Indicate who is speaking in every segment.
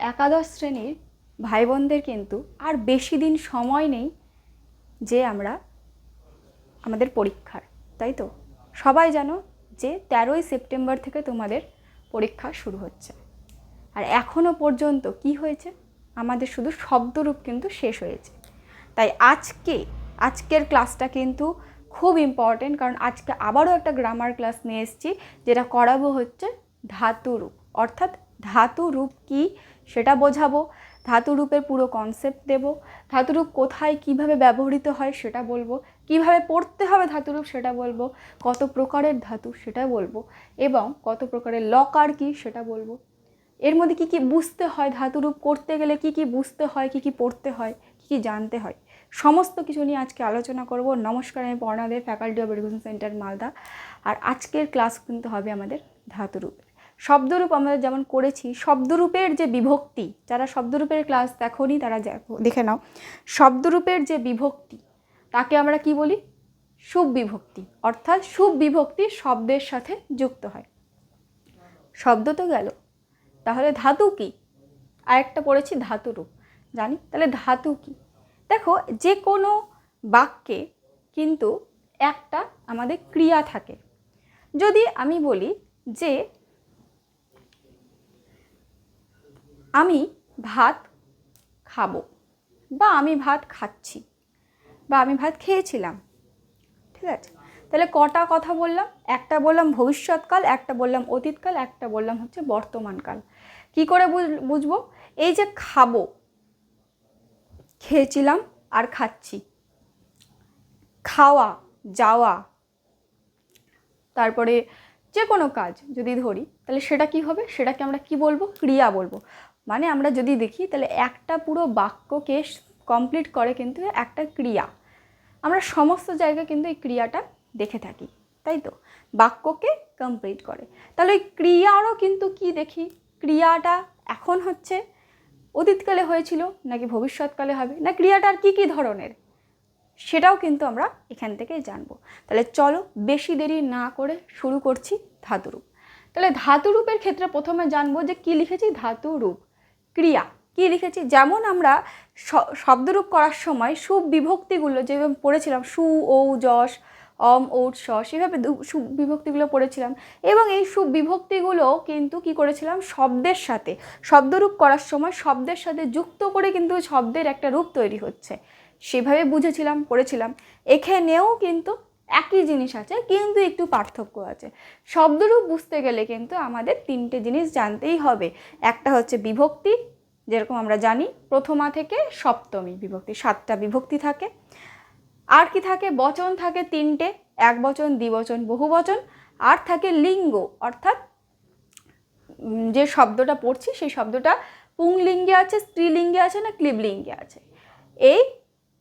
Speaker 1: একাদশ শ্রেণির ভাই বোনদের কিন্তু আর বেশি দিন সময় নেই যে আমরা আমাদের পরীক্ষার, তাই তো? সবাই জানো যে তেরোই সেপ্টেম্বর থেকে তোমাদের পরীক্ষা শুরু হচ্ছে। আর এখনও পর্যন্ত কি হয়েছে? আমাদের শুধু শব্দরূপ কিন্তু শেষ হয়েছে। তাই আজকে, আজকের ক্লাসটা কিন্তু খুব ইম্পর্টেন্ট কারণ আজকে আবারও একটা গ্রামার ক্লাস নিয়ে এসেছি, যেটা করাবো হচ্ছে ধাতুরূপ। অর্থাৎ ধাতুরূপ কি? সেটা বোঝাবো, ধাতুরূপের পুরো কনসেপ্ট দেব, ধাতুরূপ কোথায় কীভাবে ব্যবহৃত হয় সেটা বলব, কীভাবে পড়তে হবে ধাতুরূপ সেটা বলব, কত প্রকারের ধাতু সেটা বলব এবং কত প্রকারের লকার কি সেটা বলব। এর মধ্যে কি কি বুঝতে হয়, ধাতুরূপ করতে গেলে কি কি বুঝতে হয়, কি কি পড়তে হয়, কি কি জানতে হয়, সমস্ত কিছু নিয়ে আজকে আলোচনা করব। নমস্কার, আমি Parna Dey faculty of education centre Malda. আর আজকের ক্লাস কিন্তু হবে আমাদের ধাতুরূপের শব্দরূপ আমরা যেমন করেছি, শব্দরূপের যে বিভক্তি, যারা শব্দরূপের ক্লাস দেখোনি তারা দেখে নাও। শব্দরূপের যে বিভক্তি, তাকে আমরা কি বলি? সুবিভক্তি অর্থাৎ সুবিভক্তি শব্দের সাথে যুক্ত হয়। শব্দ তো গেল। তাহলে ধাতু কি? আরেকটা পড়েছি ধাতুরূপ। জানি? তাহলে ধাতু কি? দেখো, যে কোনো বাক্যে কিন্তু একটা আমাদের ক্রিয়া থাকে। যদি আমি বলি যে আমি ভাত খাব বা আমি ভাত খাচ্ছি বা আমি ভাত খেয়েছিলাম, ঠিক আছে? তাহলে কটা কথা বললাম? একটা বললাম ভবিষ্যৎকাল, একটা বললাম অতীতকাল, একটা বললাম হচ্ছে বর্তমানকাল। কি করে বুঝ- বুঝব? এই যে খাব, খেয়েছিলাম আর খাচ্ছি। খাওয়া, যাওয়া, তারপরে যে কোনো কাজ যদি ধরি, তাহলে সেটা কি হবে? সেটাকে আমরা কি বলব? ক্রিয়া বলব। মানে আমরা যদি দেখি, তাহলে একটা পুরো বাক্যকে কমপ্লিট করে কিন্তু একটা ক্রিয়া। আমরা সমস্ত জায়গায় কিন্তু এই ক্রিয়াটা দেখে থাকি, তাই তো? বাক্যকে কমপ্লিট করে। তাহলে ওই ক্রিয়ারও কিন্তু কি দেখি? ক্রিয়াটা এখন হচ্ছে, অতীতকালে হয়েছিল নাকি ভবিষ্যৎকালে হবে? না ক্রিয়াটার কি কি ধরনের? সেটাও কিন্তু আমরা এখান থেকে জানব। তাহলে চলো বেশি দেরি না করে শুরু করছি ধাতুরূপ। তাহলে ধাতুরূপের ক্ষেত্রে প্রথমে জানব যে কি লিখেছি? ধাতুরূপ। ক্রিয়া। কি লিখেছি? যেমন আমরা শব্দরূপ করার সময় সুবিভক্তিগুলো যেভাবে পড়েছিলাম, সু ও যশ, অম, ঔট স সেভাবে দু- সুবিভক্তিগুলো পড়েছিলাম। এবং এই সুবিভক্তিগুলো কিন্তু কি করেছিলাম? শব্দের সাথে। শব্দরূপ করার সময় শব্দের সাথে যুক্ত করে কিন্তু শব্দের একটা রূপ তৈরি হচ্ছে। সেভাবে বুঝেছিলাম, পড়েছিলাম। এখানেও কিন্তু একই জিনিস আছে, কিন্তু একটু পার্থক্য আছে। শব্দরূপ বুঝতে গেলে কিন্তু আমাদের তিনটে জিনিস জানতেই হবে। একটা হচ্ছে বিভক্তি, যেরকম আমরা জানি প্রথমা থেকে সপ্তমী বিভক্তি, সাতটা বিভক্তি থাকে। আর কি থাকে? বচন থাকে তিনটে, এক বচন দ্বিবচন বহু বচন। আর থাকে লিঙ্গ, অর্থাৎ যে শব্দটা পড়ছি, সেই শব্দটা পুংলিঙ্গে আছে, স্ত্রীলিঙ্গে আছে না ক্লিবলিঙ্গে আছে। এই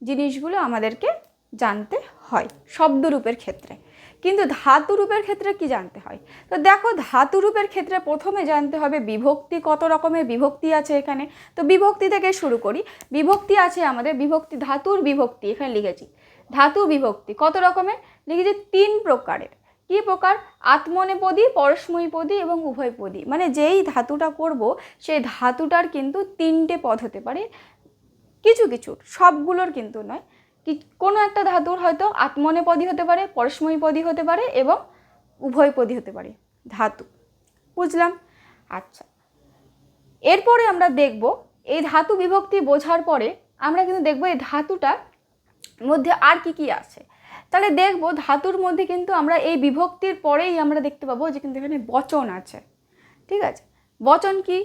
Speaker 1: জিনিসগুলো আমাদেরকে জানতে হয় শব্দরূপের ক্ষেত্রে। কিন্তু ধাতুরূপের ক্ষেত্রে কি জানতে হয়? তো দেখো ধাতুরূপের ক্ষেত্রে প্রথমে জানতে হবে বিভক্তি কত রকমের বিভক্তি আছে এখানে। তো বিভক্তি থেকে শুরু করি। বিভক্তি আছে আমাদের বিভক্তি, ধাতুর বিভক্তি এখানে লিখেছি। ধাতু বিভক্তি কত রকমের? লিখেছি তিন প্রকারের। কি প্রকার? আত্মনেপদী পরস্ময়ীপদী এবং উভয়পদী। মানে যেই ধাতুটা করব, সেই ধাতুটার কিন্তু তিনটে পদ হতে পারে। কিছু কিছু, সবগুলোর কিন্তু নয়। কি কোনো একটা ধাতুর হয়তো আত্মনেপদী হতে পারে পরস্ময়ীপদী হতে পারে এবং উভয়পদী হতে পারে, ধাতু। বুঝলাম? আচ্ছা। এরপরে আমরা দেখব এই ধাতু বিভক্তি বোঝার পরে আমরা কিন্তু দেখব এই ধাতুটার মধ্যে আর কি কি আছে। তাহলে দেখব ধাতুর মধ্যে কিন্তু আমরা এই বিভক্তির পরেই আমরা দেখতে পাবো যে কিন্তু এখানে বচন আছে। ঠিক আছে? বচন কি?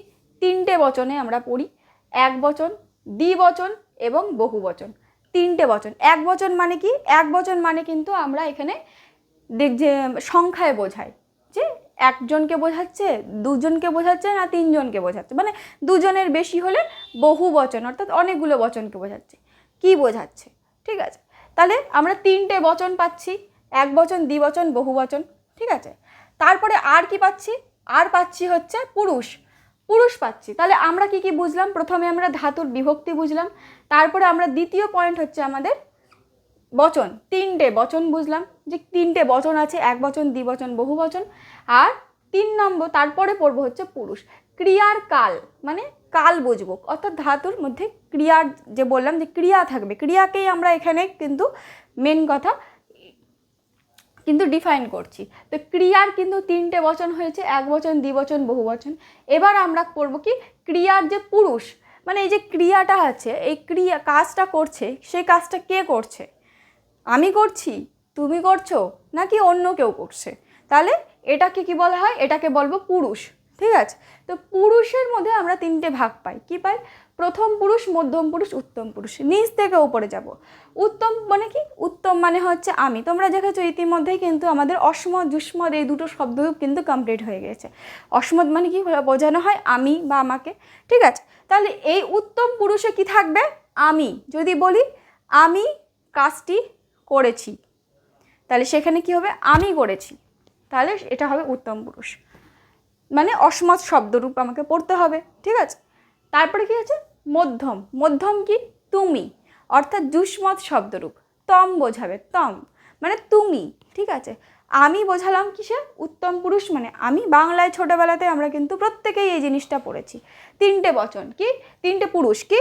Speaker 1: তিনটে বচনে আমরা পড়ি, এক বচন দ্বিবচন এবং বহু বচন তিনটে বচন। এক বচন মানে কি? এক বচন মানে কিন্তু আমরা এখানে দেখ যে সংখ্যায় বোঝাই। যে একজনকে বোঝাচ্ছে, দুজনকে বোঝাচ্ছে না তিনজনকে বোঝাচ্ছে। মানে দুজনের বেশি হলে বহু বচন, অর্থাৎ অনেকগুলো বচনকে বোঝাচ্ছে। কি বোঝাচ্ছে? ঠিক আছে? তাহলে আমরা তিনটে বচন পাচ্ছি। এক বচন দ্বিবচন বহু বচন। ঠিক আছে? তারপরে আর কি পাচ্ছি? আর পাচ্ছি হচ্ছে পুরুষ। পুরুষ পাচ্ছি। তাহলে আমরা কি কি বুঝলাম? প্রথমে আমরা ধাতুর বিভক্তি বুঝলাম, তারপরে আমরা দ্বিতীয় পয়েন্ট হচ্ছে আমাদের বচন, তিনটে বচন বুঝলাম, যে তিনটে বচন আছে, এক বচন দ্বিবচন বহু বচন, আর তিন নম্বর, তারপরে পড়ব হচ্ছে পুরুষ। ক্রিয়ার কাল মানে কাল বুঝব, অর্থাৎ ধাতুর মধ্যে ক্রিয়ার যে বললাম যে ক্রিয়া থাকবে, ক্রিয়াকেই আমরা এখানে কিন্তু মেন কথা কিন্তু ডিফাইন করছি। তো ক্রিয়ার কিন্তু তিনটে বচন হয়েছে, এক বচন দ্বিবচন বহু বচন। এবার আমরা করব কি? ক্রিয়ার যে পুরুষ মানে এই যে ক্রিয়াটা আছে, এই ক্রিয়া কাজটা করছে সেই কাজটা কে করছে? আমি করছি, তুমি করছ, নাকি অন্য কেউ করছে? তাহলে এটাকে কি বলা হয়? এটাকে বলব পুরুষ, ঠিক আছে? তো পুরুষের মধ্যে আমরা তিনটে ভাগ পাই। কি পাই? প্রথম পুরুষ, মধ্যম পুরুষ, উত্তম পুরুষ। নিচ থেকে উপরে যাব। উত্তম মানে কি? উত্তম মানে হচ্ছে আমি। তোমরা দেখেছ ইতিমধ্যেই কিন্তু আমাদের অসমদ যুষ্মদ এই দুটো শব্দ কিন্তু কমপ্লিট হয়ে গেছে। অসমদ মানে কি? বোঝানো হয় আমি বা আমাকে। ঠিক আছে? তাহলে এই উত্তম পুরুষে কি থাকবে? আমি। যদি বলি, আমি কাজটি করেছি। তাহলে সেখানে কি হবে? আমি করেছি। তাহলে এটা হবে উত্তম পুরুষ। মানে অসমত শব্দরূপ আমাকে পড়তে হবে। ঠিক আছে? তারপরে কি আছে? মধ্যম। মধ্যম কি? তুমি। অর্থাৎ যুষ্মত শব্দরূপ। তম বোঝাবে। তম। মানে তুমি। ঠিক আছে? আমি বোঝালাম কিসে? উত্তম পুরুষ মানে আমি। বাংলায় ছোটোবেলাতে আমরা কিন্তু প্রত্যেকেই এই জিনিসটা পড়েছি। তিনটে বচন কি? তিনটে পুরুষ কি?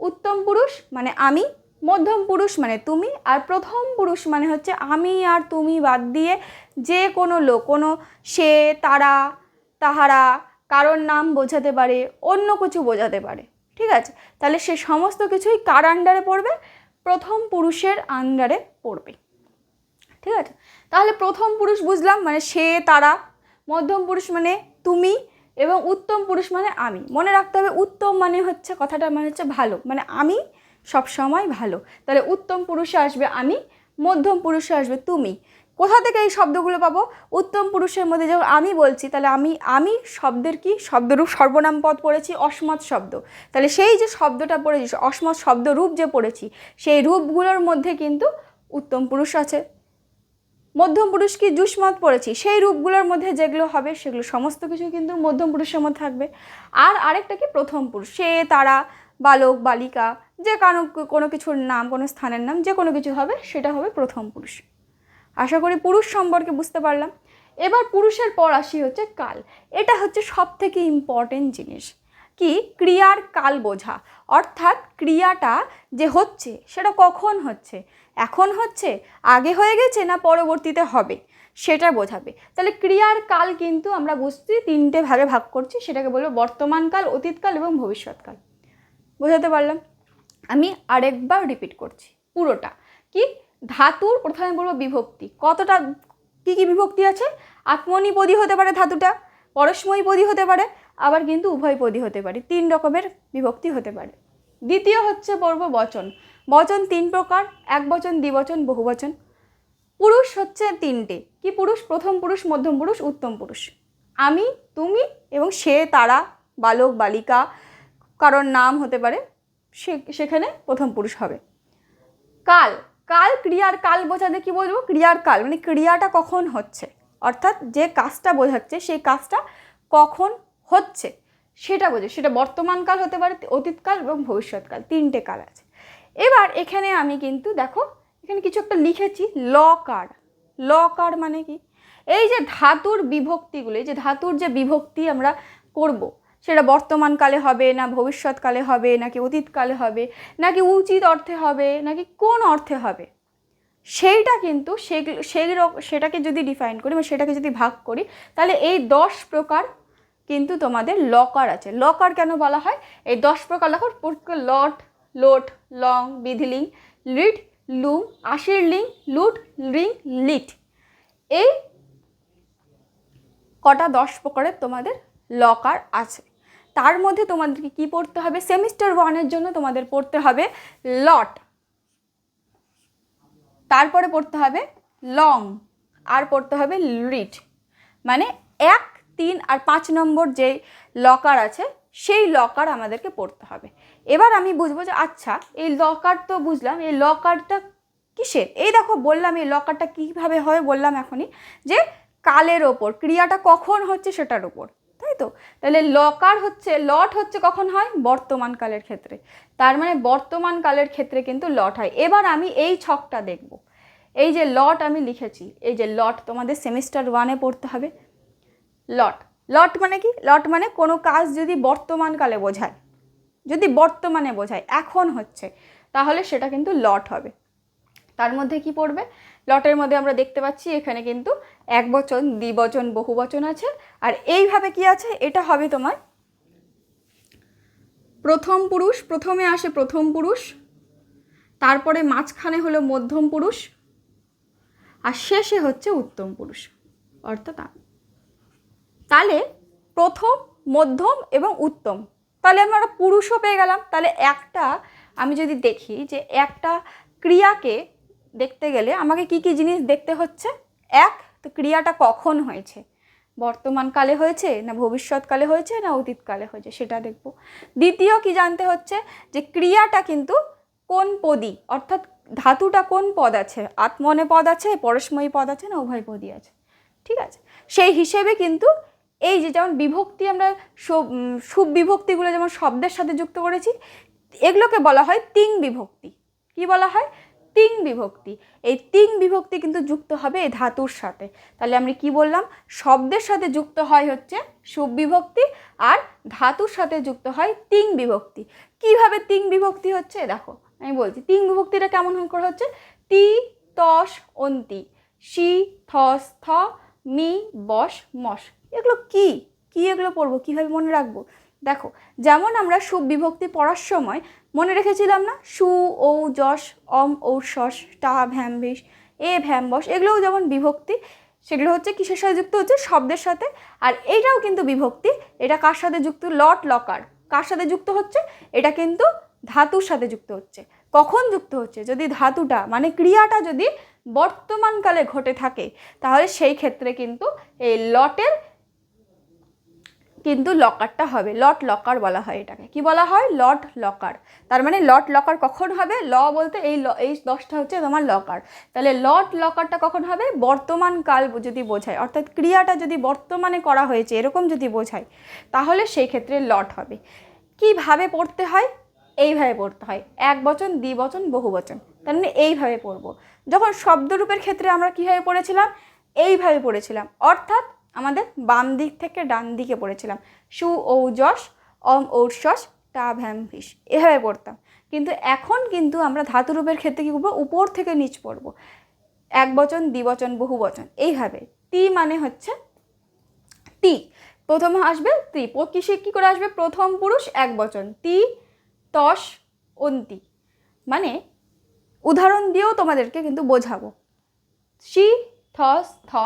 Speaker 1: উত্তম পুরুষ মানে আমি। মধ্যম পুরুষ মানে তুমি। আর প্রথম পুরুষ মানে হচ্ছে আমি আর তুমি বাদ দিয়ে যে কোনো লোক, কোনো সে, তারা, তাহারা কারোর নাম বোঝাতে পারে, অন্য কিছু বোঝাতে পারে, ঠিক আছে? তাহলে সে সমস্ত কিছুই কার আন্ডারে পড়বে? প্রথম পুরুষের আন্ডারে পড়বে, ঠিক আছে? তাহলে প্রথম পুরুষ বুঝলাম মানে সে, তারা, মধ্যম পুরুষ মানে তুমি এবং উত্তম পুরুষ মানে আমি। মনে রাখতে হবে উত্তম মানে হচ্ছে, কথাটা মানে হচ্ছে ভালো মানে আমি সব সময় ভালো। তাহলে উত্তম পুরুষে আসবে আমি, মধ্যম পুরুষে আসবে তুমি। কোথা থেকে এই শব্দগুলো পাবো? উত্তম পুরুষের মধ্যে যখন আমি বলছি, তাহলে আমি আমি শব্দের কি? শব্দরূপ, সর্বনাম পদ পড়েছি অসমত শব্দ। তাহলে সেই যে শব্দটা পড়েছি অসমত শব্দরূপ যে পড়েছি, সেই রূপগুলোর মধ্যে কিন্তু উত্তম পুরুষ আছে। মধ্যম পুরুষ কি যুষ্মত পড়েছি? সেই রূপগুলোর মধ্যে যেগুলো হবে, সেগুলো সমস্ত কিছু কিন্তু মধ্যম পুরুষের মধ্যে থাকবে। আর আরেকটা কি? প্রথম পুরুষ। সে, তারা, বালক, বালিকা, যে কোনো কোনো কিছুর নাম, কোনো স্থানের নাম, যে কোনো কিছু হবে, সেটা হবে প্রথম পুরুষ। আশা করি পুরুষ সম্পর্কে বুঝতে পারলাম। এবার পুরুষের পর আসি হচ্ছে কাল। এটা হচ্ছে সব থেকে ইম্পর্টেন্ট জিনিস। কি? ক্রিয়ার কাল বোঝা। অর্থাৎ ক্রিয়াটা যে হচ্ছে, সেটা কখন হচ্ছে? এখন হচ্ছে, আগে হয়ে গেছে না পরবর্তীতে হবে? সেটা বোঝাবে। তাহলে ক্রিয়ার কাল কিন্তু আমরা বুঝছি, তিনটে ভাগে ভাগ করছি, সেটাকে বলব বর্তমানকাল অতীতকাল এবং ভবিষ্যৎকাল বোঝাতে পারলাম? আমি আরেকবার রিপিট করছি। পুরোটা। কি? ধাতুর, প্রথমে বলব বিভক্তি। কতটা, কি কি বিভক্তি আছে? আত্মনিপদী হতে পারে ধাতুটা পরস্ময়ী পদী হতে পারে, আবার কিন্তু উভয়পদী হতে পারে। তিন রকমের বিভক্তি হতে পারে। দ্বিতীয় হচ্ছে পর্ব বচন। বচন তিন প্রকার, এক বচন দ্বিবচন বহুবচন পুরুষ হচ্ছে তিনটে। কি পুরুষ? প্রথম পুরুষ, মধ্যম পুরুষ, উত্তম পুরুষ। আমি, তুমি এবং সে, তারা, বালক, বালিকা, কারোর নাম হতে পারে, সে, সেখানে প্রথম পুরুষ হবে। কাল। কাল ক্রিয়ার কাল বোঝাতে কি বলব? ক্রিয়ার কাল মানে ক্রিয়াটা কখন হচ্ছে? অর্থাৎ যে কাজটা বোঝাচ্ছে, সেই কাজটা কখন হচ্ছে? সেটা বোঝে সেটা বর্তমানকাল হতে পারে অতীতকাল এবং ভবিষ্যৎকাল তিনটে কাল আছে। এবার এখানে আমি কিন্তু দেখো, এখানে কিছু একটা লিখেছি ল কার ল কার মানে কি? এই যে ধাতুর বিভক্তিগুলো, এই যে ধাতুর যে বিভক্তি আমরা করব সেটা বর্তমানকালে হবে, না ভবিষ্যৎকালে হবে, নাকি অতীতকালে হবে, নাকি উচিত অর্থে হবে, নাকি কোন অর্থে হবে, সেইটা কিন্তু সেই সেটাকে যদি ডিফাইন করি বা সেটাকে যদি ভাগ করি, তাহলে এই দশ প্রকার কিন্তু তোমাদের লকার আছে। লকার কেন বলা হয়? এই দশ প্রকার লকার লট লোট লং বিধিলিং লিট লুম আশির লিং লুট রিং লিট এই কটা দশ প্রকারের তোমাদের লকার আছে। তার মধ্যে তোমাদেরকে কি পড়তে হবে? সেমিস্টার ওয়ানের জন্য তোমাদের পড়তে হবে লট তারপরে পড়তে হবে লং আর পড়তে হবে লিট মানে এক, তিন আর পাঁচ নম্বর যে লকার আছে, সেই লকার আমাদেরকে পড়তে হবে। এবার আমি বুঝব যে আচ্ছা এই লকার তো বুঝলাম, এই লকারটা কিসের? এই দেখো, বললাম এই লকারটা কীভাবে হয়, বললাম এখনই যে কালের ওপর, ক্রিয়াটা কখন হচ্ছে সেটার ওপর। তাই তো তাহলে লকার হচ্ছে লট হচ্ছে কখন হয়? বর্তমান কালের ক্ষেত্রে। তার মানে বর্তমান কালের ক্ষেত্রে কিন্তু লট হয়। এবার আমি এই ছকটা দেখব। এই যে লট আমি লিখেছি, এই যে লট তোমাদের সেমিস্টার ওয়ানে পড়তে হবে। লট লট মানে কি? লট মানে কোনো কাজ যদি বর্তমানকালে বোঝায়। যদি বর্তমানে বোঝায়, এখন হচ্ছে, তাহলে সেটা কিন্তু লট হবে। তার মধ্যে কি পড়বে? লটের মধ্যে আমরা দেখতে পাচ্ছি, এখানে কিন্তু এক বচন দ্বিবচন বহু বচন আছে। আর এইভাবে কি আছে? এটা হবে তোমার প্রথম পুরুষ, প্রথমে আসে প্রথম পুরুষ, তারপরে মাঝখানে হলো মধ্যম পুরুষ, আর শেষে হচ্ছে উত্তম পুরুষ। অর্থাৎ আমি তাহলে প্রথম, মধ্যম এবং উত্তম। তাহলে আমরা পুরুষও পেয়ে গেলাম। তাহলে একটা, আমি যদি দেখি যে একটা ক্রিয়াকে দেখতে গেলে আমাকে কি কি জিনিস দেখতে হচ্ছে? এক, তো ক্রিয়াটা কখন হয়েছে? বর্তমানকালে হয়েছে না ভবিষ্যৎকালে হয়েছে না অতীতকালে হয়েছে সেটা দেখব। দ্বিতীয় কি জানতে হচ্ছে? যে ক্রিয়াটা কিন্তু কোন পদী অর্থাৎ ধাতুটা কোন পদ আছে? আত্মনে পদ আছে পরস্ময়ী পদ আছে না উভয় পদই আছে? ঠিক আছে? সেই হিসেবে কিন্তু এই যে যেমন বিভক্তি আমরা সুব বিভক্তিগুলো যেমন শব্দের সাথে যুক্ত করেছি, এগুলোকে বলা হয় তিং বিভক্তি। কি বলা হয়? তিং বিভক্তি। এই তিং বিভক্তি কিন্তু যুক্ত হবে এই ধাতুর সাথে। তাহলে আমরা কি বললাম? শব্দের সাথে যুক্ত হয় হচ্ছে সুবিভক্তি আর ধাতুর সাথে যুক্ত হয় তিং বিভক্তি। কীভাবে তিং বিভক্তি হচ্ছে? দেখো, আমি বলছি তিং বিভক্তিটা কেমন করে হচ্ছে? তি, তস, অন্তি। সি থস, থ, মি, বস, মস। এগুলো কি? কি এগুলো পড়ব? কীভাবে মনে রাখব? দেখো, যেমন আমরা সুবিভক্তি পড়ার সময় মনে রেখেছিলাম না, সু ও যশ, অম ও শস টা, ভ্যাম, বিষ, এ, ভ্যাম, বস, এগুলোও যেমন বিভক্তি, সেগুলো হচ্ছে কিসের সাথে যুক্ত? হচ্ছে শব্দের সাথে, আর এটাও কিন্তু বিভক্তি, এটা কার সাথে যুক্ত? লট লকার। কার সাথে যুক্ত হচ্ছে? এটা কিন্তু ধাতুর সাথে যুক্ত হচ্ছে। কখন যুক্ত হচ্ছে? যদি ধাতুটা মানে ক্রিয়াটা যদি বর্তমানকালে ঘটে থাকে, তাহলে সেই ক্ষেত্রে কিন্তু এই লটের কিন্তু লকারটা হবে লট লকার বলা হয় এটাকে। কি বলা হয়? লট লকার তার মানে লট লকার কখন হবে? ল বলতে এই ল এই দশটা হচ্ছে তোমার লকার তাহলে লট লকারটা কখন হবে? বর্তমান কাল যদি বোঝায়, অর্থাৎ ক্রিয়াটা যদি বর্তমানে করা হয়েছে, এরকম যদি বোঝায়, তাহলে সেই ক্ষেত্রে লট হবে। কীভাবে পড়তে হয়? এইভাবে পড়তে হয়। এক বচন দ্বিবচন বহু বচন। তার মানে এইভাবে পড়ব। যখন শব্দরূপের ক্ষেত্রে আমরা কীভাবে পড়েছিলাম? এইভাবে পড়েছিলাম। অর্থাৎ আমাদের বাম দিক থেকে ডান দিকে পড়েছিলাম। সু, ঔ ঔজস অম ঔষস টা, ভ্যাম ভিস এভাবে পড়তাম। কিন্তু এখন কিন্তু আমরা ধাতুরূপের ক্ষেত্রে কী করব? উপর থেকে নিচ পড়ব। এক বচন দ্বিবচন বহু বচন। এইভাবে। তি মানে হচ্ছে তি। প্রথমে আসবে তি। কিসে কী করে আসবে? প্রথম পুরুষ এক বচন। তি, তস, অন্তি। মানে উদাহরণ দিয়েও তোমাদেরকে কিন্তু বোঝাবো। সি, থস, থ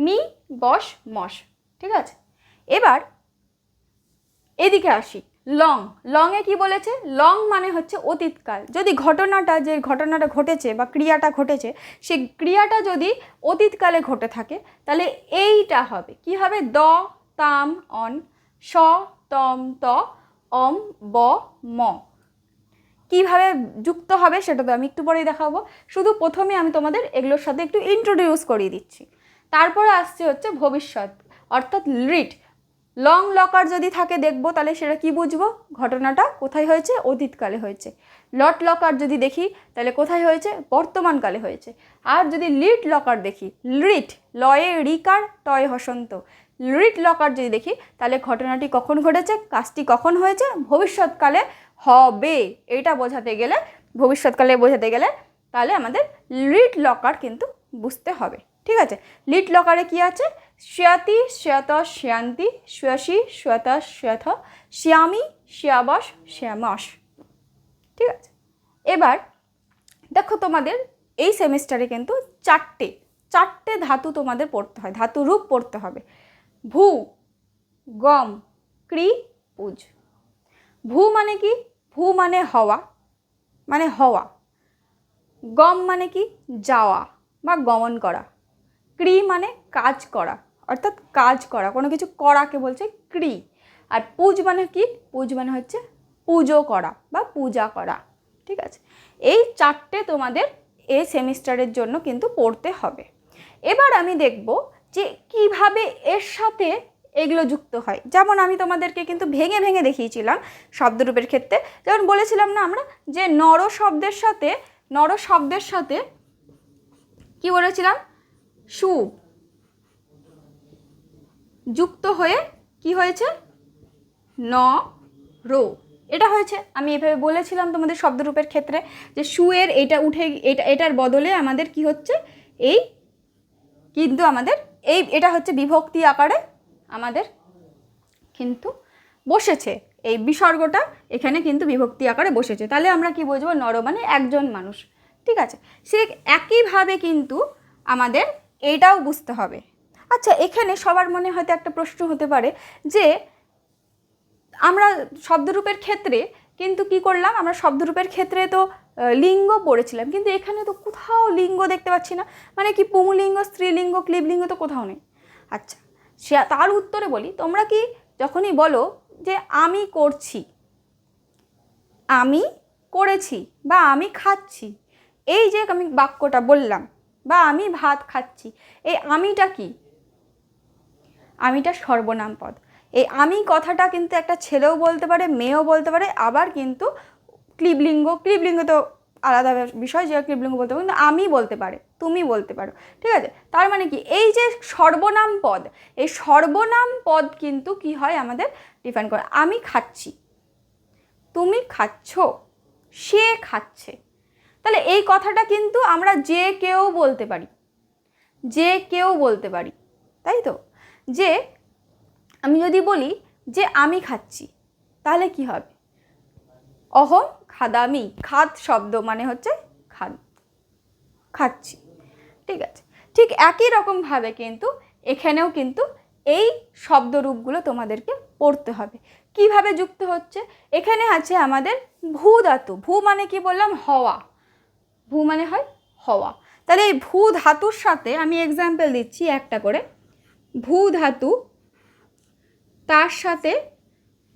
Speaker 1: মি, বস, মস। ঠিক আছে? এবার এদিকে আসি। লং। লংয়ে কি বলেছে? লং মানে হচ্ছে অতীতকাল। যদি ঘটনাটা, যে ঘটনাটা ঘটেছে বা ক্রিয়াটা ঘটেছে সেই ক্রিয়াটা যদি অতীতকালে ঘটে থাকে, তাহলে এইটা হবে। কি হবে? দ, তাম, অন। স, তম, ত, অম, ব, ম। কীভাবে যুক্ত হবে সেটা তো আমি একটু পরেই দেখাবো। শুধু প্রথমে আমি তোমাদের এগুলোর সাথে একটু ইন্ট্রোডিউস করিয়ে দিচ্ছি। তারপরে আসছে হচ্ছে ভবিষ্যৎ, অর্থাৎ লিট লং লকার যদি থাকে দেখব, তাহলে সেটা কি বুঝব? ঘটনাটা কোথায় হয়েছে? অতীতকালে হয়েছে। লট লকার যদি দেখি, তাহলে কোথায় হয়েছে? বর্তমানকালে হয়েছে। আর যদি লিট লকার দেখি লিট লয়ে রিকার, টয় হসন্ত। লিট লকার যদি দেখি, তাহলে ঘটনাটি কখন ঘটেছে? কাজটি কখন হয়েছে? ভবিষ্যৎকালে হবে। এটা বোঝাতে গেলে, ভবিষ্যৎকালে বোঝাতে গেলে, তাহলে আমাদের লিট লকার কিন্তু বুঝতে হবে। ঠিক আছে? লিট লকারে কি আছে? শ্যাতি, শ্যাত, শ্যান্তি, শ্যাসি, শ্বেত শ্বেথ শ্যামি শ্যাবস শ্যামস ঠিক আছে? এবার দেখো তোমাদের এই সেমিস্টারে কিন্তু চারটে চারটে ধাতু তোমাদের পড়তে হয়, ধাতু রূপ পড়তে হবে। ভূ, গম ক্রি পুজ। ভূ মানে কি? ভূ মানে হওয়া মানে হওয়া। গম মানে কি? যাওয়া বা গমন করা। ক্রি মানে কাজ করা, অর্থাৎ কাজ করা, কোনো কিছু করাকে বলছে ক্রি। আর পুজ মানে কি? পুজ মানে হচ্ছে পুজো করা বা পূজা করা, ঠিক আছে? এই চারটে তোমাদের এই সেমিস্টারের জন্য কিন্তু পড়তে হবে। এবার আমি দেখব যে কীভাবে এর সাথে এগুলো যুক্ত হয়। যেমন আমি তোমাদেরকে কিন্তু ভেঙে ভেঙে দেখিয়েছিলাম শব্দরূপের ক্ষেত্রে। যেমন বলেছিলাম না আমরা যে নর শব্দের সাথে, নর শব্দের সাথে কি বলেছিলাম? সু। যুক্ত হয়ে কি হয়েছে? ন, রো। এটা হয়েছে। আমি এভাবে বলেছিলাম তোমাদের শব্দরূপের ক্ষেত্রে যে শুয়ের এটা উঠে, এটা, এটার বদলে আমাদের কি হচ্ছে? এই কিন্তু আমাদের, এই, এটা হচ্ছে বিভক্তি আকারে আমাদের কিন্তু বসেছে। এই বিসর্গটা এখানে কিন্তু বিভক্তি আকারে বসেছে। তাহলে আমরা কি বুঝব? নর মানে একজন মানুষ। ঠিক আছে? সে একইভাবে কিন্তু আমাদের এটাও বুঝতে হবে। আচ্ছা এখানে সবার মনে হয়তো একটা প্রশ্ন হতে পারে যে, আমরা শব্দরূপের ক্ষেত্রে কিন্তু কি করলাম? আমরা শব্দরূপের ক্ষেত্রে তো লিঙ্গ পড়েছিলাম, কিন্তু এখানে তো কোথাও লিঙ্গ দেখতে পাচ্ছি না। মানে কি পুংলিঙ্গ, স্ত্রীলিঙ্গ, ক্লিবলিঙ্গ তো কোথাও নেই। আচ্ছা সে তার উত্তরে বলি, তোমরা কি যখনই বলো যে, আমি করছি, আমি করেছি বা আমি খাচ্ছি, এই যে আমি বাক্যটা বললাম বা আমি ভাত খাচ্ছি। এই আমিটা কি? আমিটা সর্বনাম পদ। এই আমি কথাটা কিন্তু একটা ছেলেও বলতে পারে, মেয়েও বলতে পারে, আবার কিন্তু ক্লিবলিঙ্গ ক্লিবলিঙ্গ তো আলাদা বিষয় যে ক্লিবলিঙ্গ বলতে পারে, কিন্তু আমি বলতে পারে, তুমি বলতে পারো, ঠিক আছে? তার মানে কি? এই যে সর্বনাম পদ, এই সর্বনাম পদ কিন্তু কি হয় আমাদের ডিফাইন করে? আমি খাচ্ছি। তুমি খাচ্ছ, সে খাচ্ছে। তাহলে এই কথাটা কিন্তু আমরা যে কেউ বলতে পারি। যে কেউ বলতে পারি, তাই তো? যে আমি যদি বলি যে আমি খাচ্ছি, তাহলে কি হবে? অহম খাদামি খাদ শব্দ মানে হচ্ছে খাদ, খাচ্ছি, ঠিক আছে? ঠিক একই রকমভাবে কিন্তু এখানেও কিন্তু এই শব্দরূপগুলো তোমাদেরকে পড়তে হবে। কীভাবে যুক্ত হচ্ছে? এখানে আছে আমাদের ভূ ধাতু, ভূ মানে কি বললাম? হওয়া। ভূ মানে হয় হওয়া। তাহলে এই ভূ ধাতুর সাথে আমি এক্সাম্পল দিচ্ছি একটা করে। ভূ ধাতু তার সাথে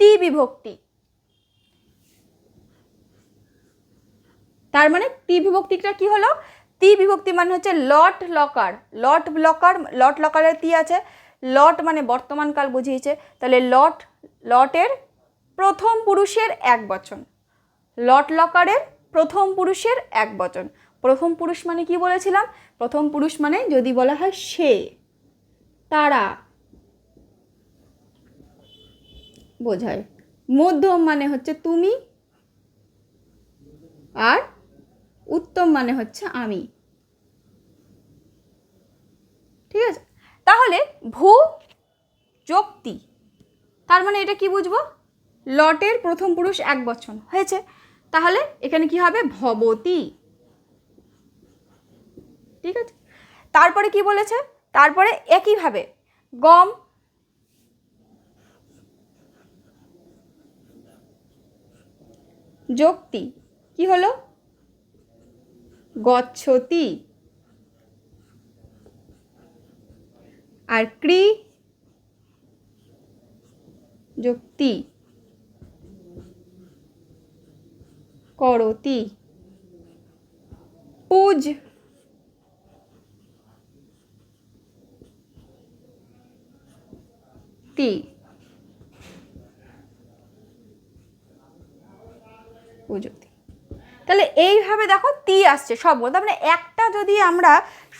Speaker 1: তি বিভক্তি। তার মানে তি বিভক্তিটা কি হলো? তি বিভক্তি মানে হচ্ছে লট লকার। লট লকার লট লকারের তি আছে। লট মানে বর্তমানকাল বুঝিয়েছে। তাহলে লট লটের প্রথম পুরুষের এক বচন। লট লকারের প্রথম পুরুষের এক বচন। প্রথম পুরুষ মানে কি বলেছিলাম? প্রথম পুরুষ মানে যদি বলা হয় সে, তারা, বোঝায়। মধ্যম মানে হচ্ছে তুমি আর উত্তম মানে হচ্ছে আমি। ঠিক আছে? তাহলে ভূ যোক্তি, তার মানে এটা কি বুঝব? লটের প্রথম পুরুষ এক বচন, হয়েছে? তাহলে এখানে কি হবে? ভবতী। ঠিক আছে? তারপরে কি বলেছে? তারপরে একইভাবে গম, যুক্তি, কি হলো? গচ্ছতি। আর ক্রি, যুক্তি। করতি। পুজ তি। প্রযুক্তি তাহলে এইভাবে দেখো তি আসছে সবগুলো। তার মানে একটা যদি আমরা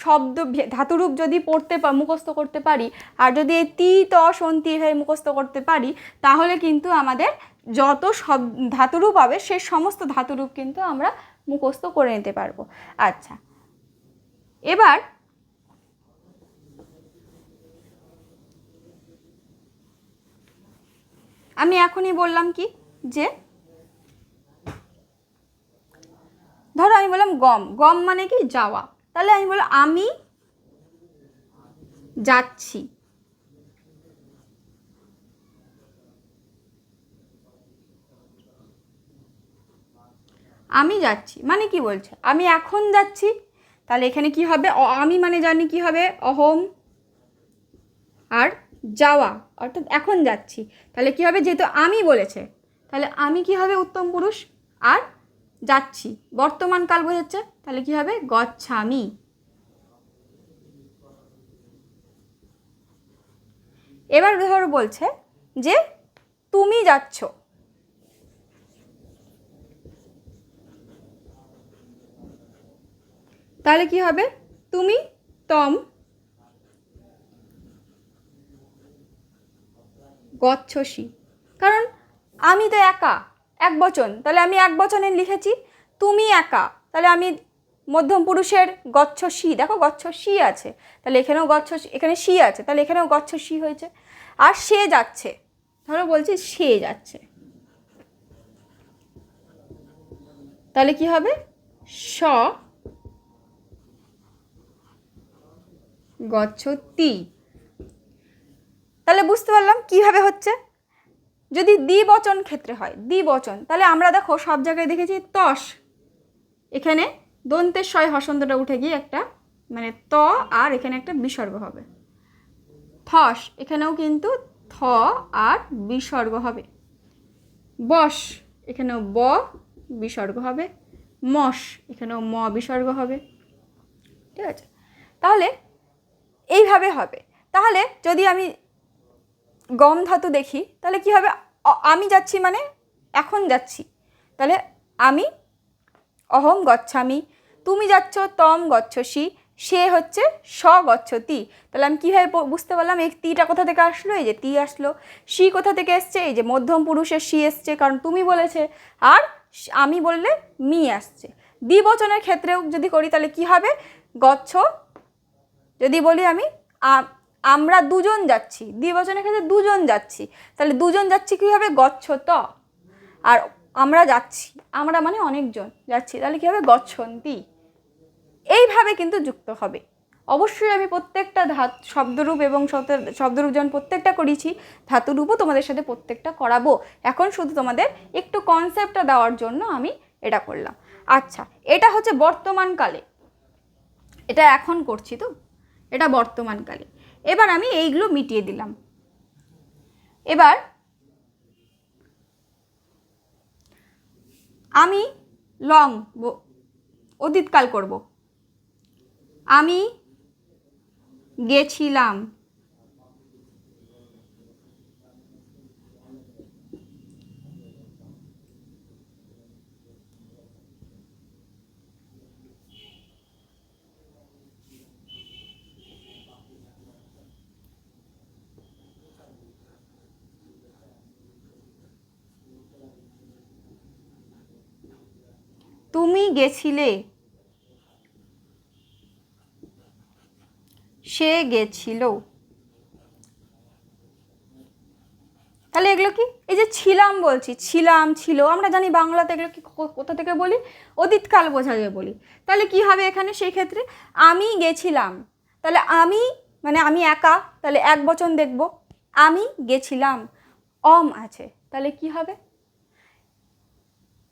Speaker 1: শব্দ ধাতুরূপ যদি পড়তে মুখস্থ করতে পারি, আর যদি এই তি, ত, সন্তি এভাবে মুখস্থ করতে পারি, তাহলে কিন্তু আমাদের যত সব ধাতুরূপ হবে সেই সমস্ত ধাতুরূপ কিন্তু আমরা মুখস্থ করে নিতে পারব। আচ্ছা। এবার আমি এখনই বললাম কি, যে ধরো আমি বললাম গম। গম মানে কি? যাওয়া। তাহলে আমি বললাম, আমি যাচ্ছি। আমি যাচ্ছি। মানে কি বলছে? আমি এখন যাচ্ছি, তাহলে এখানে কি হবে? আমি মানে জানি কি হবে? অহম আর যাওয়া। অর্থাৎ এখন যাচ্ছি। তাহলে কি হবে? যেহেতু আমি বলেছে, তাহলে আমি কি হবে উত্তম পুরুষ? আর যাচ্ছি। বর্তমান কাল বোঝাচ্ছে, তাহলে কি হবে? গচ্ছামি। এবার ধরো বলছে যে, তুমি যাচ্ছ। তাহলে কি হবে? তুমি, তম, গচ্ছসি। কারণ আমি তো একা, এক বচন। তাহলে আমি এক বচনে লিখেছি, তুমি একা। তাহলে আমি মধ্যম পুরুষের গচ্ছ সি দেখো গচ্ছ সি আছে। তাহলে এখানেও গচ্ছ এখানে সি আছে। তাহলে এখানেও গচ্ছ সি হয়েছে। আর সে যাচ্ছে। ধরো বলছি সে যাচ্ছে। তাহলে কি হবে? স গচ্ছতি তাহলে বুঝতে পারলাম কীভাবে হচ্ছে? যদি দ্বিবচন ক্ষেত্রে হয়, দ্বিবচন, তাহলে আমরা দেখো সব জায়গায় দেখেছি তস। এখানে দন্তের শয় হসন্তটা উঠে গিয়ে একটা মানে ত আর এখানে একটা বিসর্গ হবে। থস, এখানেও কিন্তু থ আর বিসর্গ হবে। বস, এখানেও ব বিসর্গ হবে। মস, এখানেও ম বিসর্গ হবে। ঠিক আছে? তাহলে এইভাবে হবে। তাহলে যদি আমি গম ধাতু দেখি, তাহলে কি হবে? আমি যাচ্ছি মানে এখন যাচ্ছি। তাহলে আমি অহম গচ্ছামি, তুমি যাচ্ছ তম গচ্ছসি, সে হচ্ছে স গচ্ছতি। তাহলে আমি কীভাবে বুঝতে পারলাম এই তিটা কোথা থেকে আসলো? এই যে তি আসলো। সি কোথা থেকে এসছে? এই যে মধ্যম পুরুষের সি এসছে, কারণ তুমি বলেছে। আর আমি বললে মি আসছে। দ্বিবচনের ক্ষেত্রেও যদি করি, তাহলে কি হবে? গচ্ছ যদি বলি আমি আমরা দুজন যাচ্ছি, দ্বিবচনের ক্ষেত্রে দুজন যাচ্ছি, তাহলে দুজন যাচ্ছি কী হবে গচ্ছ ত আর আমরা যাচ্ছি, আমরা মানে অনেকজন যাচ্ছি, তাহলে কী হবে গচ্ছন্তি। এইভাবে কিন্তু যুক্ত হবে। অবশ্যই আমি প্রত্যেকটা ধাত, শব্দরূপ এবং শব্দ- শব্দরূপ যেমন প্রত্যেকটা করেছি, ধাতুরূপও তোমাদের সাথে প্রত্যেকটা করাবো। এখন শুধু তোমাদের একটু কনসেপ্টটা দেওয়ার জন্য আমি এটা করলাম। আচ্ছা এটা হচ্ছে বর্তমানকালে এটা এখন করছি তো? এটা বর্তমানকালে। এবার আমি এইগুলো মিটিয়ে দিলাম। এবার আমি লং অতীতকাল করব। আমি গেছিলাম তুমি গেছিলে? সে গেছিল। তাহলে এগুলো কি? এই যে ছিলাম বলছি, ছিলাম, ছিল। আমরা জানি বাংলাতে এগুলো কি কোথা থেকে বলি? অতীতকাল বোঝাবে বলি। তাহলে কি হবে এখানে সেই ক্ষেত্রে? আমি গেছিলাম। তাহলে আমি মানে আমি একা, তাহলে এক বচন দেখব। আমি গেছিলাম। অম আছে। তাহলে কি হবে?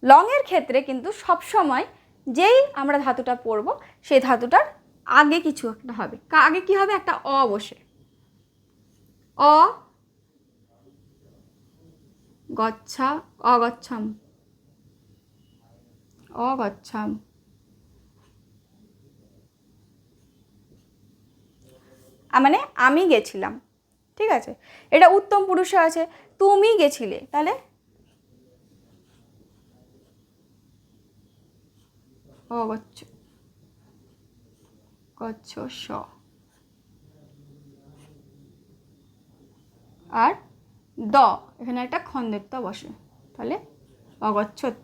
Speaker 1: লংয়ের ক্ষেত্রে কিন্তু সবসময় যেই আমরা ধাতুটা পড়ব সেই ধাতুটার আগে কিছু একটা হবে। আগে কি হবে? একটা অ বসে। অ গচ্ছা, অগচ্ছাম। অগচ্ছাম। মানে আমি গেছিলাম, ঠিক আছে? এটা উত্তম পুরুষে আছে, তুমি গেছিলে, তাহলে অগচ্ছ গচ্ছ স। আর দ এখানে একটা খন্দের বসে। তাহলে অগচ্ছত।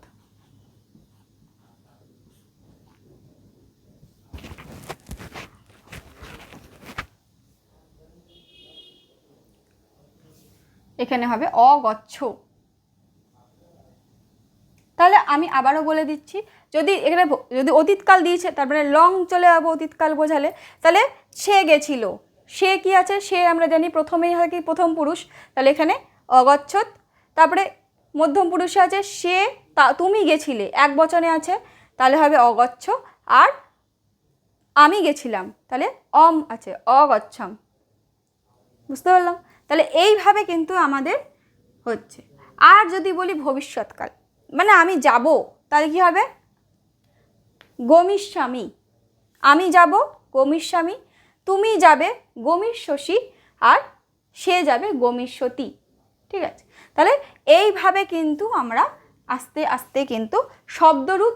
Speaker 1: এখানে হবে অগচ্ছ। আমি আবারও বলে দিচ্ছি, যদি এখানে যদি অতীতকাল দিয়েছে, তারপরে লং চলে যাব অতীতকাল বোঝালে, তাহলে সে গেছিল। সে কি আছে? সে আমরা জানি প্রথমেই হয় কি? প্রথম পুরুষ। তাহলে এখানে অগচ্ছত তারপরে মধ্যম পুরুষে আছে, সে তা, তুমি গেছিলে, এক বচনে আছে, তাহলে হবে অগচ্ছ। আর আমি গেছিলাম, তাহলে অম আছে, অগচ্ছম। বুঝতে পারলাম? তাহলে এইভাবে কিন্তু আমাদের হচ্ছে। আর যদি বলি ভবিষ্যৎকাল মানে আমি যাব, তাহলে কি হবে? গমিস্বামী আমি যাব গমিস্বামী তুমি যাবে গমিষ্যসী আর সে যাবে গমিষ্যতি। ঠিক আছে? তাহলে এইভাবে কিন্তু আমরা আস্তে আস্তে কিন্তু শব্দরূপ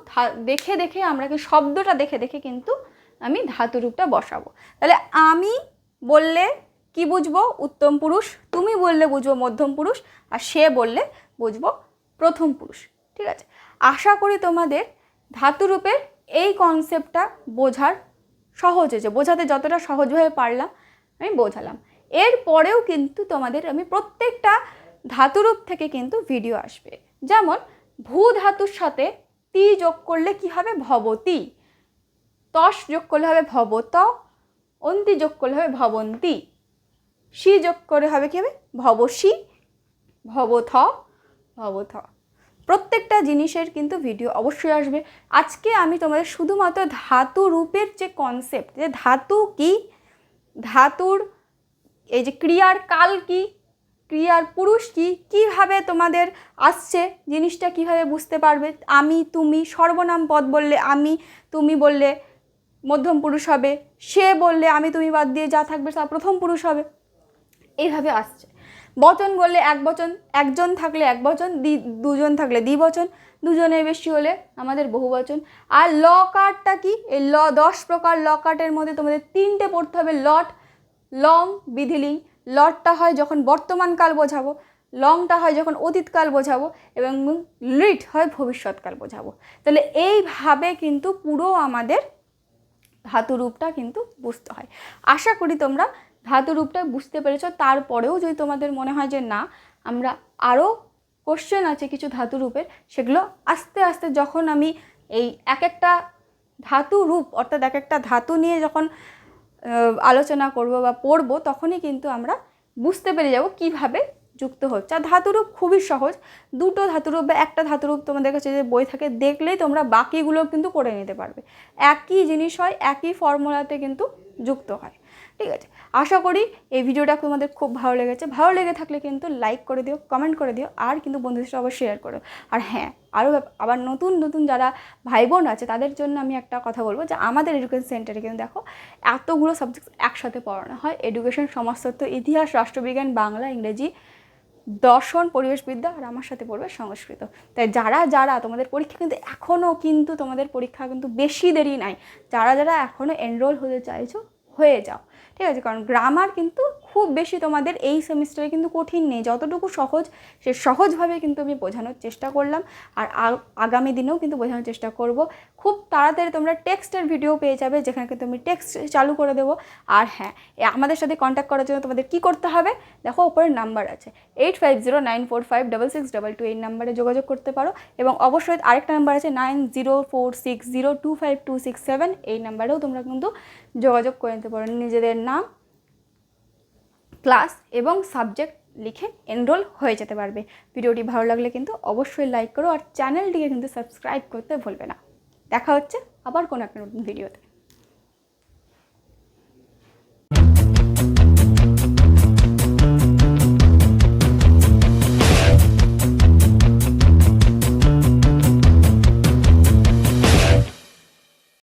Speaker 1: দেখে দেখে আমরা কি শব্দটা দেখে দেখে কিন্তু আমি ধাতুরূপটা বসাবো। তাহলে আমি বললে কি বুঝব? উত্তম পুরুষ। তুমি বললে বুঝব মধ্যম পুরুষ। আর সে বললে বুঝব প্রথম পুরুষ। ঠিক আছে? আশা করি তোমাদের ধাতুরূপের এই কনসেপ্টটা বোঝার সহজ হয়েছে। বোঝাতে যতটা সহজভাবে পারলাম, আমি বোঝালাম। এরপরেও কিন্তু তোমাদের আমি প্রত্যেকটা ধাতুরূপ থেকে কিন্তু ভিডিও আসবে। যেমন, ভূ ধাতুর সাথে তি যোগ করলে কি হবে? ভবতী। তস যোগ করলে হবে ভবত। অন্তি যোগ করলে হবে ভবন্তী। সি যোগ করে হবে কি হবে? ভবসী। ভবথ। ভবথ। প্রত্যেকটা জিনিসের কিন্তু ভিডিও অবশ্যই আসবে। আজকে আমি তোমাদের শুধুমাত্র ধাতু রূপের যে কনসেপ্ট যে ধাতু কি? ধাতুর এই যে ক্রিয়ার কাল কি? ক্রিয়ার পুরুষ কি? কীভাবে তোমাদের আসছে? জিনিসটা কীভাবে বুঝতে পারবে? আমি, তুমি, সর্বনাম পদ বললে আমি, তুমি বললে মধ্যম পুরুষ হবে, সে বললে আমি, তুমি বাদ দিয়ে যা থাকবে তা প্রথম পুরুষ হবে। এইভাবে আসছে। বচন বললে এক বচন, একজন থাকলে এক বচন দ্বি দুজন থাকলে দ্বিবচন দুজনের বেশি হলে আমাদের বহু বচন। আর ল কার্ডটা কি? এই ল, দশ প্রকার ল কার্ডের মধ্যে তোমাদের তিনটে পড়তে হবে, লট, লং, বিধিলিং। লটটা হয় যখন বর্তমানকাল বোঝাবো, লংটা হয় যখন অতীতকাল বোঝাবো, এবং লিট হয় ভবিষ্যৎকাল বোঝাবো। তাহলে এইভাবে কিন্তু পুরো আমাদের ধাতু রূপটা কিন্তু বুঝতে হয়। আশা করি তোমরা ধাতু রূপটা বুঝতে পেরেছ, তারপরেও যদি তোমাদের মনে হয় যে না, আমরা আরও কোশ্চেন আছে কিছু ধাতু রূপের, সেগুলো আস্তে আস্তে যখন আমি এই এক একটা ধাতু রূপ, অর্থাৎ এক একটা ধাতু নিয়ে যখন আলোচনা করব বা পড়ব, তখনই কিন্তু আমরা বুঝতে পেরে যাব কীভাবে যুক্ত হচ্ছে। আর ধাতুরূপ খুবই সহজ, দুটো ধাতুরূপ বা একটা ধাতুরূপ তোমাদের কাছে যে বই থাকে, দেখলেই তোমরা বাকিগুলো কিন্তু করে নিতে পারবে। একই জিনিস হয়, একই ফর্মুলাতে কিন্তু যুক্ত হয়। ঠিক আছে? আশা করি এই ভিডিওটা তোমাদের খুব ভালো লেগেছে। ভালো লেগে থাকলে কিন্তু লাইক করে দিও কমেন্ট করে দিও, আর কিন্তু বন্ধুদের সাথে আবার শেয়ার করো। আর হ্যাঁ আরও আবার নতুন নতুন যারা ভাই বোন আছে, তাদের জন্য আমি একটা কথা বলব যে আমাদের এডুকেশন সেন্টারে কিন্তু দেখো, এতগুলো সাবজেক্ট একসাথে পড়ানো হয়। এডুকেশন সমাজতত্ত্ব, ইতিহাস, রাষ্ট্রবিজ্ঞান, বাংলা, ইংরেজি, দর্শন পরিবেশবিদ্যা আর আমার সাথে পড়বে সংস্কৃত। তাই যারা যারা তোমাদের পরীক্ষা কিন্তু এখনও কিন্তু তোমাদের পরীক্ষা কিন্তু বেশি দেরি নাই। যারা যারা এখনও এনরোল হতে চাইছো, হয়ে যাও। ঠিক আছে? কারণ গ্রামার কিন্তু খুব বেশি তোমাদের এই সেমিস্টারে কিন্তু কঠিন নেই। যতটুকু সহজ, সে সহজভাবে কিন্তু আমি বোঝানোর চেষ্টা করলাম। আর আগামী দিনেও কিন্তু বোঝানোর চেষ্টা করব। খুব তাড়াতাড়ি তোমরা টেক্সটের ভিডিও পেয়ে যাবে, যেখানে আমি টেক্সট চালু করে দেবো। আর হ্যাঁ আমাদের সাথে কন্ট্যাক্ট করার জন্য তোমাদের কী করতে হবে? দেখো ওপরে নাম্বার আছে। Eight five zero nine four five double six double two এই নাম্বারে যোগাযোগ করতে পারো। এবং অবশ্যই আরেকটা নাম্বার আছে nine zero four six zero two five two six seven এই নাম্বারেও তোমরা কিন্তু যোগাযোগ করে নিতে পারো। নিজেদের নাম ক্লাস এবং সাবজেক্ট লিখে এনরোল হয়ে যেতে পারবে। ভিডিওটি ভালো লাগলে কিন্তু অবশ্যই লাইক করো, আর চ্যানেলটিকে কিন্তু সাবস্ক্রাইব করতে ভুলবে না। দেখা হচ্ছে আবার কোনো একটা নতুন ভিডিওতে।